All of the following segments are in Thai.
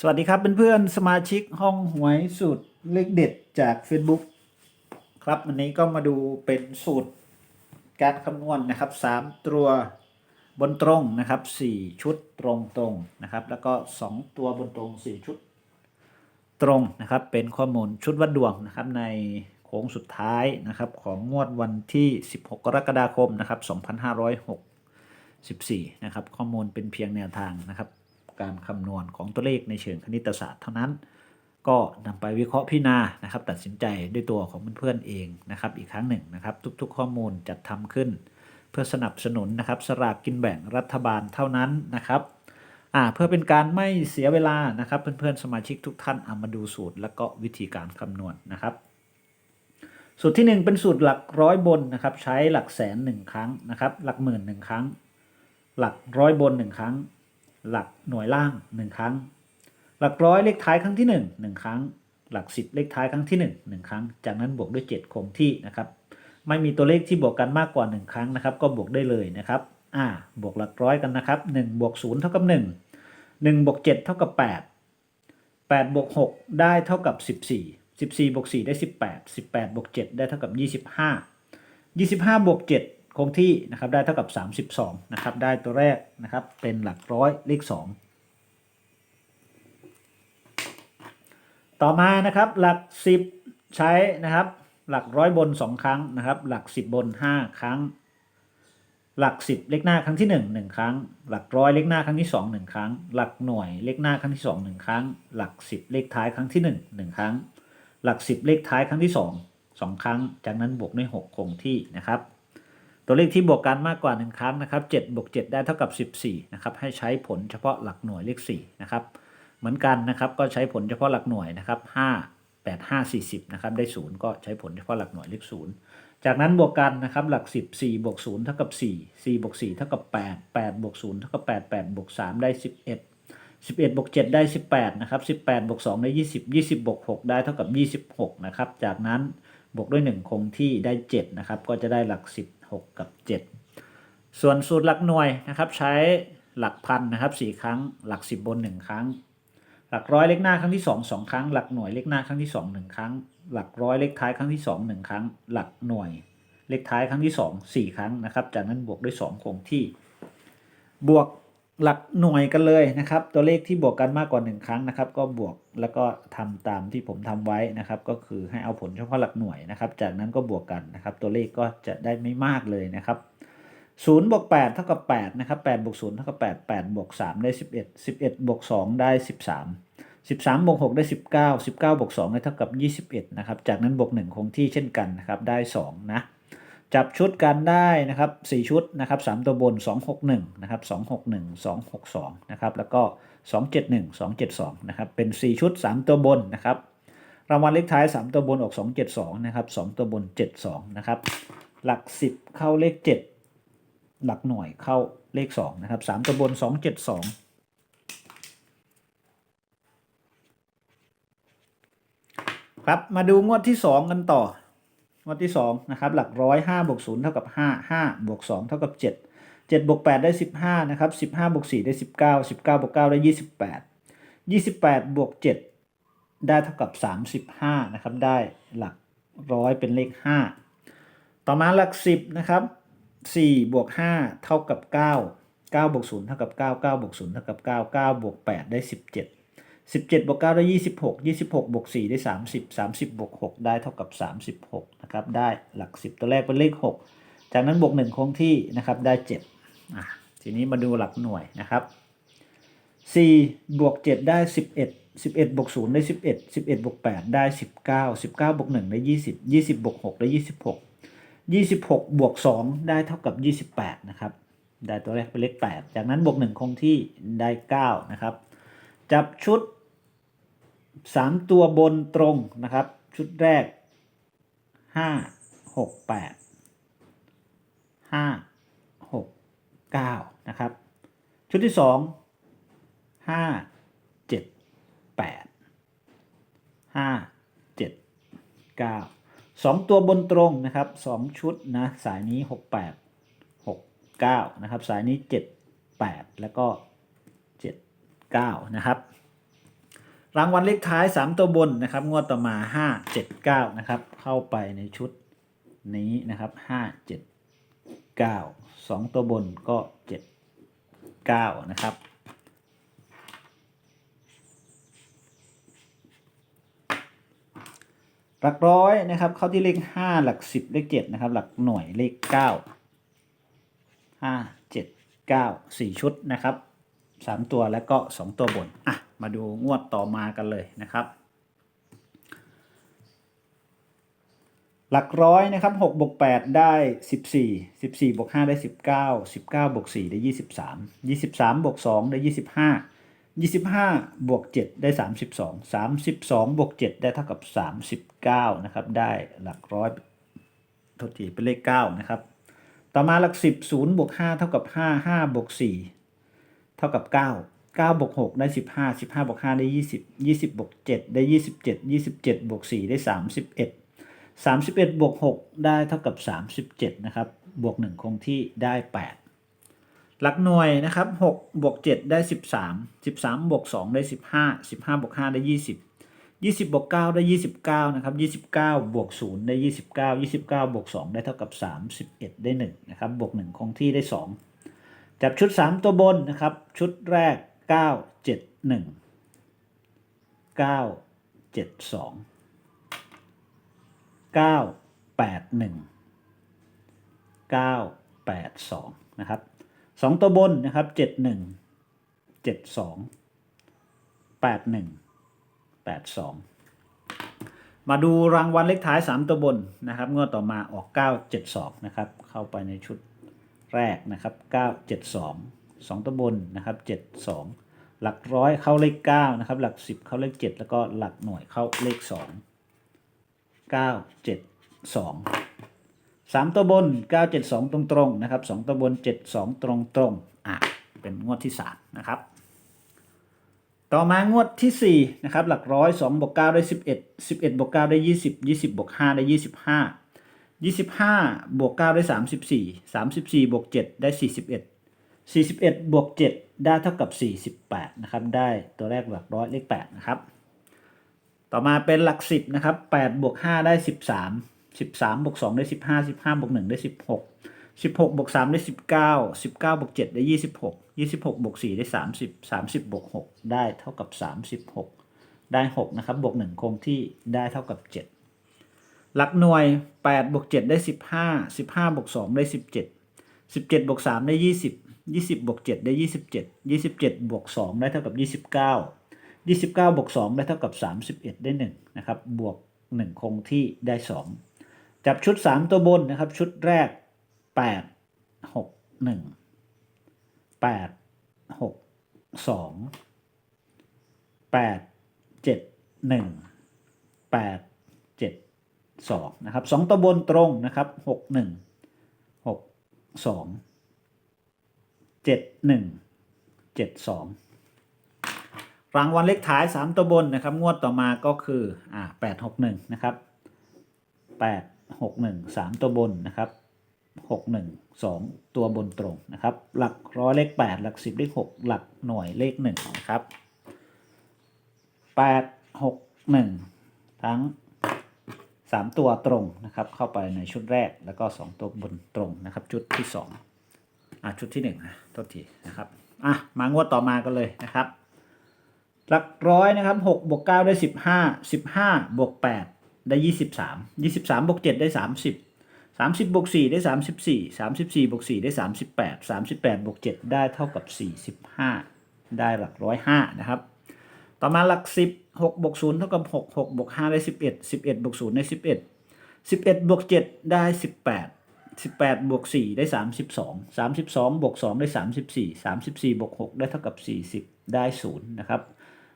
สวัสดีครับเพื่อนๆสมาชิกห้องหวยสูตรเลขเด็ดจาก Facebook ครับวันนี้ก็มาดูเป็นสูตรการคำนวณนะครับสามตัวบนตรงนะครับสี่ชุดตรงตรงนะครับ แล้วก็สองตัวบนตรงสี่ชุดตรงนะครับ เป็นข้อมูลชุดวัดดวงนะครับ ในโค้งสุดท้ายนะครับ ของงวดวันที่ 16 กรกฎาคมนะครับ 2564 นะครับ ข้อมูลเป็นเพียงแนวทางนะครับ การคำนวณของตัวเลขในเชิงคณิตศาสตร์เท่านั้น ก็นำไปวิเคราะห์พิจารณานะครับ ตัดสินใจด้วยตัวของเพื่อนๆเองนะครับ อีกครั้งหนึ่งนะครับ ทุกๆ ข้อมูลจัดทำขึ้น เพื่อสนับสนุนนะครับสลากกินแบ่งรัฐบาลเท่านั้นนะครับอ่าเพื่อเป็นการไม่เสียเวลานะครับเพื่อนๆสมาชิกทุกท่านเอามาดูสูตร แล้วก็วิธีการคำนวณนะครับ สูตรที่หนึ่งเป็นสูตรหลักร้อยบนนะครับ ใช้หลักแสนหนึ่งครั้งนะครับ หลักหมื่นหนึ่งครั้ง หลักร้อยบนหนึ่งครั้ง หลักหน่วยล่างหนึ่งครั้ง หลักร้อยเลขท้ายครั้งที่หนึ่งหนึ่งครั้ง หลักสิบเลขท้ายครั้งที่หนึ่งหนึ่งครั้ง จากนั้นบวกด้วยเจ็ดคงที่นะครับ ไม่มีตัวเลขที่บวกกันมากกว่าหนึ่งครั้งนะครับ ก็บวกได้เลยนะครับอ่าบวกหลักร้อยกันนะครับหนึ่งบวกศูนย์เท่ากับหนึ่งหนึ่งบวกเจ็ดเท่ากับแปดแปดบวกหกได้เท่ากับสิบสี่สิบสี่บวกสี่ได้สิบแปดสิบแปดบวกเจ็ดได้เท่ากับยี่สิบห้ายี่สิบห้าบวกเจ็ด คงที่นะครับได้เท่ากับสามสิบสองนะครับได้ตัวแรกนะครับเป็นหลักร้อยเลขสองต่อมานะครับหลัก 10 ใช้นะครับหลักร้อยบน 2 ครั้งนะครับหลัก 10 บน 5 ครั้ง หลัก 10 เลขหน้าครั้งที่ 1 1 ครั้ง หลักร้อยเลขหน้าครั้งที่ 2 1 ครั้ง หลักหน่วยเลขหน้าครั้งที่ 2 1 ครั้ง หลัก 10 เลขท้ายครั้งที่ 1 1 ครั้ง หลัก 10 เลขท้ายครั้งที่ 2 2 ครั้ง จากนั้นบวกด้วย 6 คงที่นะครับ ตัวเลขที่บวกกันมากกว่า 1 ครั้งนะครับ7บวก7ได้เท่ากับ 14นะครับให้ใช้ผลเฉพาะหลักหน่วยเลข4นะครับเหมือนกันนะครับก็ใช้ผลเฉพาะหลักหน่วยนะครับ5 8 5 40นะครับได้ 0 ก็ใช้ผลเฉพาะหลักหน่วยเลข0จากนั้นบวกกันนะครับหลัก 10 4บวก0เท่ากับ4 4บวก4เท่ากับ8 8บวก0เท่ากับ8 8บวก3ได้ 11 11บวก7ได้ 18นะครับ18บวก2ได้ 20 20บวก6ได้เท่ากับ 26นะครับจากนั้นบวกด้วย 1 คงที่ได้7นะครับก็จะได้หลัก 6 กับ 7 ส่วนสูตรหลักหน่วยนะครับใช้หลักพันนะครับ4ครั้ง หลัก 10 บน 1 ครั้ง หลักร้อยเลขหน้าครั้งที่ 2 2 ครั้ง หลักหน่วยเลขหน้าครั้งที่ 2 1 ครั้ง หลักร้อยเลขท้ายครั้งที่ 2 1 ครั้ง หลักหน่วยเลขท้ายครั้งที่ 2 4 ครั้งนะครับ จากนั้นบวกด้วย 2 คงที่ บวก หลักหน่วยกันเลยนะครับ ตัวเลขที่บวกกันมากกว่า 1 ครั้งนะครับ ก็บวกแล้วก็ทำตามที่ผมทำไว้นะครับ ก็คือให้เอาผลเฉพาะหลักหน่วยนะครับ จากนั้นก็บวกกันนะครับ ตัวเลขก็จะได้ไม่มากเลยนะครับศูนย์บวกแปดเท่ากับแปดนะครับแปดบวกศูนย์เท่ากับแปดแปดบวกสามได้สิบเอ็ดสิบเอ็ดบวกสองได้สิบสามสิบสามบวกหกได้สิบเก้าสิบเก้าบวกสองได้เท่ากับยี่สิบเอ็ดนะครับจากนั้นบวกหนึ่งคงที่เช่นกันนะครับได้สองนะ จับชุดกันได้นะครับสี่ชุดนะครับสามตัวบนสองหกหนึ่งนะครับสองหกหนึ่งสองหกสองนะครับแล้วก็สองเจ็ดหนึ่งสองเจ็ดสองนะครับเป็นสี่ชุดสามตัวบนนะครับรางวัลเลขท้ายสามตัวบนออกสองเจ็ดสองนะครับสองตัวบนเจ็ดสองนะครับหลักสิบเข้าเลขเจ็ดหลักหน่วยเข้าเลขสองนะครับสามตัวบนสองเจ็ดสองครับมาดูงวดที่สองกันต่อ งวดที่สองนะครับหลักร้อยห้าบวกศูนย์เท่ากับห้าห้าบวกสองเท่ากับเจ็ดเจ็ดบวกแปดได้สิบห้านะครับสิบห้าบวกสี่ได้สิบเก้าสิบเก้าบวกเก้าได้ยี่สิบแปดยี่สิบแปดบวกเจ็ดได้เท่ากับสามสิบห้านะครับได้หลักร้อยเป็นเลขห้าต่อมาหลักสิบนะครับสี่บวกห้าเท่ากับเก้าเก้าบวกศูนย์เท่ากับเก้าเก้าบวกศูนย์เท่ากับเก้าเก้าบวกแปดได้สิ บเจ็ดสิบเจ็ดบวกเก้าได้ยี่สิบหกยี่สิบหกบวกสี่ได้สามสิบสามสิบบวกหกได้เท่ากับสามสิบหกนะครับได้หลักสิบตัวแรกเป็นเลขหกจากนั้นบวกหนึ่งคงที่นะครับได้เจ็ดอะทีนี้มาดูหลักหน่วยนะครับสี่บวกเจ็ดได้สิบเอ็ดสิบเอ็ดบวกศูนย์ได้สิบเอ็ดสิบเอ็ดบวกแปดได้สิบเก้าสิบเก้าบวกหนึ่งได้ยี่สิบยี่สิบบวกหกได้ยี่สิบหกยี่สิบหกบวกสองได้เท่ากับยี่สิบแปดนะครับได้ตัวแรกเป็นเลขแปดจากนั้นบวกหนึ่งคงที่ได้เก้านะครับจับชุด สามตัวบนตรงนะครับ ชุดแรกห้าหกแปดห้าหกเก้านะครับ ชุดที่สองห้าเจ็ดแปดห้าเจ็ดเก้าสองตัวบนตรงนะครับสองชุดนะสายนี้หกแปดหกเก้านะครับ สายนี้เจ็ดแปดแล้วก็เจ็ดเก้านะครับ รางวัลเลขท้าย 3 ตัวบนนะครับ งวดต่อมา 5 7 9 นะครับ เข้าไปในชุดนี้นะครับ 5 7 9 2 ตัวบนก็ 7 9 นะครับหลักร้อยนะครับ เข้าที่เลข5หลัก10เลข7นะครับ หลักหน่วยเลข9 5 7 9 4ชุดนะครับ3ตัวแล้วก็2ตัวบนอะ มาดูงวดต่อมากันเลยนะครับ หลักร้อยนะครับ6บวก8ได้ 14 14บวก5ได้ 19 19บวก4ได้ 23 23บวก2ได้ 25 25บวก7ได้ 32 32บวก7ได้เท่ากับ 39นะครับได้หลักร้อยทษทีเป็นเลข9นะครับต่อมาหลัก 10 0บวก5เท่ากับ 5 5บวก4เท่ากับ 9 9บวก6ได้ 15 15บวก5ได้ 20 20บวก7ได้ 27 27บวก4ได้ 31 31บวก6ได้เท่ากับ 37 นะครับ บวก 1 คงที่ได้ 8 หลักหน่วยนะครับ6บวก7ได้ 13 13บวก2ได้ 15 15บวก5ได้ 20 20บวก9ได้ 29 นะครับ 29 บวก 0 ได้ 29 29 บวก 2 ได้เท่ากับ 31 ได้ 1 นะครับ บวก 1 คงที่ได้ 2 จับชุด 3 ตัวบนนะครับ ชุดแรก 9 7 1 9 7 2เก้าเจ็ดสองเก้าแปดหนึ่งเก้าแปดสองนะครับสองตัวบนนะครับเจ็ดหนึ่งเจ็ดสองแปดหนึ่งแปดสองมาดูรางวัลเลขท้ายสามตัวบนนะครับงวดต่อมาออกเก้าเจ็ดสองนะครับ เข้าไปในชุดแรกนะครับเก้าเจ็ดสองตัวบนนะครับเจ็ดสองหลักร้อยเข้าเลขเก้านะครับหลักสิบเข้าเลขเจ็ดแล้วก็หลักหน่วยเข้าเลขสองเก้าเจ็ดสองสามตัวบนเก้าเจ็ดสองตรงตรงนะครับสองตัวบนเจ็ดสองตรงตรงอะเป็นงวดที่สามนะครับ ต่อมางวดที่สี่นะครับ หลักร้อยสองบวกเก้าได้สิบเอ็ดสิบเอ็ดบวกเก้าได้ยี่สิบยี่สิบบวกห้าได้ยี่สิบห้ายี่สิบห้าบวกเก้าได้สามสิบสี่สามสิบสี่บวกเจ็ดได้สี่ สิบเอ็ดสี่สิบเอ็ดบวกเจ็ดได้เท่ากับสี่สิบแปดนะครับ ได้ตัวแรกหลักร้อยเลขแปดนะครับ ต่อมาเป็นหลักสิบนะครับแปดบวกห้าได้สิบสามสิบสามบวกสองได้สิบห้าสิบห้าบวกหนึ่งได้สิบหกสิบหกบวกสามได้สิบเก้าสิบเก้าบวกเจ็ดได้ยี่สิบหกยี่สิบหกบวกสี่ได้สามสิบสามสิบบวกหกได้เท่ากับสามสิบหกได้หกนะครับ บวกหนึ่งคงที่ได้เท่ากับเจ็ดหลักหน่วยแปดบวกเจ็ดได้สิบห้าสิบห้าบวกสองได้สิบเจ็ดสิบเจ็ดบวกสามได้ยี่สิบ ยี่สิบบวกเจ็ดได้ยี่สิบเจ็ดยี่สิบเจ็ดบวกสองได้เท่ากับยี่สิบเก้ายี่สิบเก้าบวกสองได้เท่ากับสามสิบเอ็ดได้หนึ่งนะครับบวกหนึ่งคงที่ได้สองจับชุดสามตัวบนนะครับ ชุดแรกแปดหกหนึ่งแปดหกสองแปดเจ็ดหนึ่งแปดเจ็ดสองนะครับสองตัวบนตรงนะครับหกหนึ่งหกสอง 6 1 6 2 7 1 7 2รางวัลเลขท้าย3ตัวบนนะครับ งวดต่อมาก็คืออ่า861นะครับ861 3ตัวบนนะครับ61 2ตัวบนตรงนะครับ หลักร้อยเลข8หลัก10เลข6หลักหน่วยเลข1นะครับ861ทั้ง3ตัวตรงนะครับ เข้าไปในชุดแรกแล้วก็2ตัวบนตรงนะครับ ชุดที่2อ่ อะชุดที่1นะโทษทีนะครับอะมางวดต่อมากันเลยนะครับ หลักร้อยนะครับหกบวกเก้าได้สิบห้าสิบห้าบวกแปดได้ยี่สิบสามยี่สิบสามบวกเจ็ดได้สามสิบสามสิบบวกสี่ได้สามสิบสี่สามสิบสี่บวกสี่ได้สามสิบแปดสามสิบแปดบวกเจ็ดได้เท่ากับสี่สิบห้าได้หลักร้อยห้านะครับ ต่อมาหลักสิบหกบวกศูนย์เท่ากับหกหกบวกห้าได้สิบเอ็ดสิบเอ็ดบวกศูนย์ได้สิบเอ็ดสิบเอ็ดบวกเจ็ดได้สิบแปด สิบแปดบวกสี่ได้สามสิบสองสามสิบสองบวกสองได้สามสิบสี่สามสิบสี่บวกหกได้เท่ากับสี่สิบได้ศูนย์นะครับ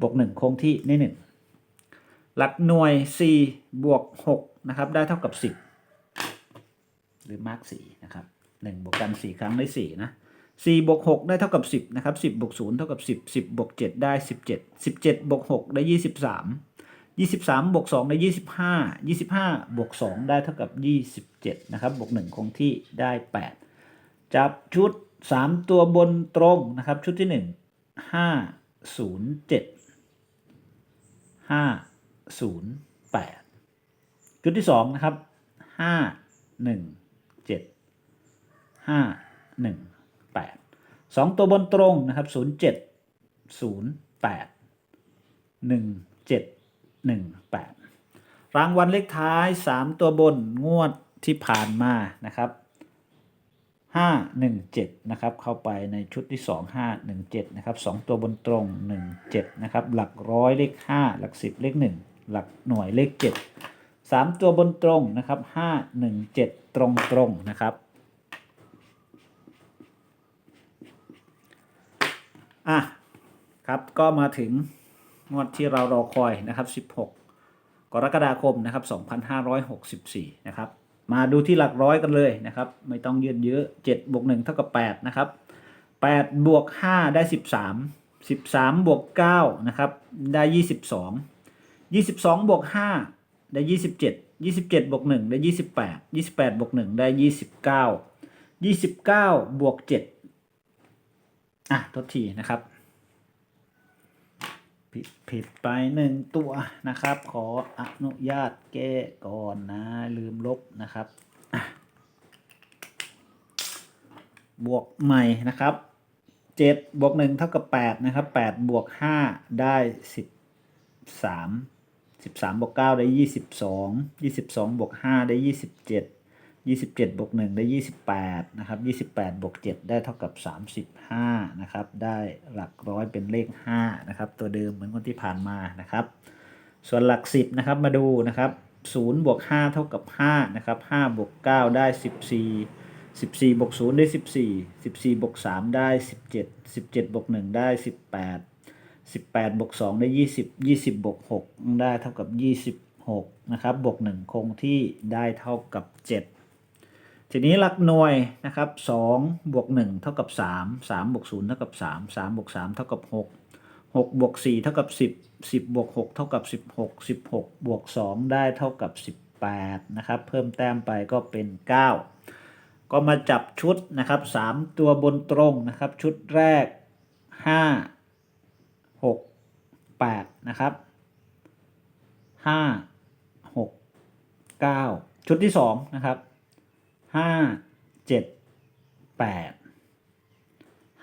บวกหนึ่งคงที่ในหนึ่งหลักหน่วย4บวก6นะครับ ได้เท่ากับ10หรือมาร์ก4นะครับ1บวกกัน4ครั้งได้4นะ4บวก6ได้เท่ากับ10นะครับ10บบวก0เท่ากับ10 10บบวก7ได้17 17บเจ็ดบวก6ได้23 23บวก2ได้25 25บวก2ได้เท่ากับ 27 นะครับ บวก 1 คงที่ได้ 8 จับชุด 3 ตัวบนตรงนะครับ ชุดที่ 1 5 0 7ห้าศูนย์แปดชุดที่สองนะครับห้าหนึ่งเจ็ดห้าหนึ่งแปดสองตัวบนตรงนะครับศูนย์เจ็ด ศูนย์แปดหนึ่งแปดรางวัลเลขท้ายสามตัวบนงวดที่ผ่านมานะครับห้าหนึ่งเจ็ดนะครับ เข้าไปในชุดที่สองห้าหนึ่งเจ็ดนะครับสองตัวบนตรงหนึ่งเจ็ดนะครับ หลักร้อยเลขห้าหลักสิบเลขหนึ่งหลักหน่วยเลขเจ็ดสามตัวบนตรงนะครับห้าหนึ่งเจ็ดตรงตรงนะครับอะครับก็มาถึง งวดที่เรารอคอยนะครับ 16 กรกฎาคมนะครับ 2564 นะครับ มาดูที่หลักร้อยกันเลยนะครับ ไม่ต้องยืดเยอะ7บวก1เท่ากับ 8 นะครับ 8 บวก 5 ได้ 13 13 บวก 9 นะครับ ได้ 22 22 บวก 5 ได้ 27 27 บวก 1 ได้ 28 28 บวก 1 ได้ 29 29 บวก 7 อะทดทีนะครับ ผิดผิดไปหนึ่งตัวนะครับ ขออนุญาตแก้ก่อนนะ ลืมลบนะครับ บวกใหม่นะครับเจ็ดบวกหนึ่งเท่ากับแปดนะครับแปดบวกห้าได้สิบสามสิบสามบวกเก้าได้ยี่สิบสองยี่สิบสองบวกห้าได้ยี่สิบเจ็ด ยี่สิบเจ็ดบวกหนึ่งได้ยี่สิบแปดนะครับยี่สิบแปดบวกเจ็ดได้เท่ากับสามสิบห้านะครับ ได้หลักร้อยเป็นเลขห้านะครับ ตัวเดิมเหมือนคนที่ผ่านมานะครับ ส่วนหลักสิบนะครับ มาดูนะครับศูนย์บวกห้าเท่ากับห้านะครับห้าบวกเก้าได้สิบสี่สิบสี่บวกศูนย์ได้สิบสี่สิบสี่บวกสามได้สิบเจ็ดสิบเจ็ดบวกหนึ่งได้สิบแปดสิบแปดบวกสองได้ยี่สิบยี่สิบบวกหกได้เท่ากับยี่สิบหกนะครับ บวกหนึ่งคงที่ได้เท่ากับเจ็ด ทีนี้หลักหน่วยนะครับสองบวกหนึ่งเท่ากับสามสามบวกศูนย์เท่ากับสามสามบวกสามเท่ากับหกหกบวกสี่เท่ากับสิบสิบบวกหกเท่ากับสิบหกสิบหกบวกสองได้เท่ากับสิบแปดนะครับ เพิ่มแต้มไปก็เป็นเก้าก็มาจับชุดนะครับสามตัวบนตรงนะครับ ชุดแรกห้าหกแปดนะครับห้าหกเก้าชุดที่สองนะครับ ห้าเจ็ดแปด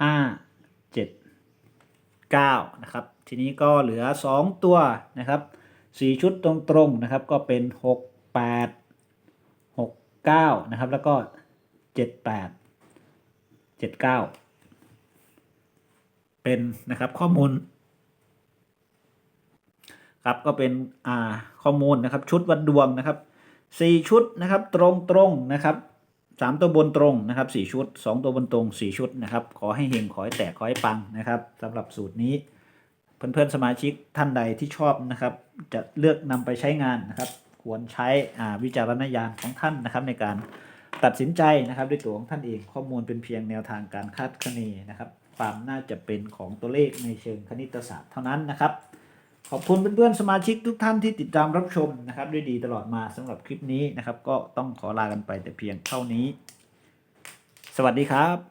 ห้าเจ็ด9นะครับ ทีนี้ก็เหลือ2ตัวนะครับ4ชุดตรงๆนะครับ ก็เป็น6 8 6 9นะครับ แล้วก็7 8 7 9เป็นนะครับข้อมูลครับก็เป็นอ่าข้อมูลนะครับชุดวัดดวงนะครับ 4 ชุดนะครับตรงๆนะครับ สามตัวบนตรงนะครับสี่ชุดสองตัวบนตรงสี่ชุดนะครับ ขอให้เฮงขอให้แตกขอให้ปังนะครับสำหรับสูตรนี้เพื่อนๆสมาชิกท่านใดที่ชอบนะครับ จะเลือกนำไปใช้งานนะครับ ควรใช้วิจารณญาณของท่านนะครับ ในการตัดสินใจนะครับ ด้วยตัวของท่านเองข้อมูลเป็นเพียงแนวทางการคาดคะเนนะครับความน่าจะเป็นของตัวเลขในเชิงคณิตศาสตร์เท่านั้นนะครับ ขอบคุณเพื่อนๆสมาชิกทุกท่านที่ติดตามรับชมนะครับ ด้วยดีตลอดมาสำหรับคลิปนี้นะครับ ก็ต้องขอลากันไปแต่เพียงเท่านี้ สวัสดีครับ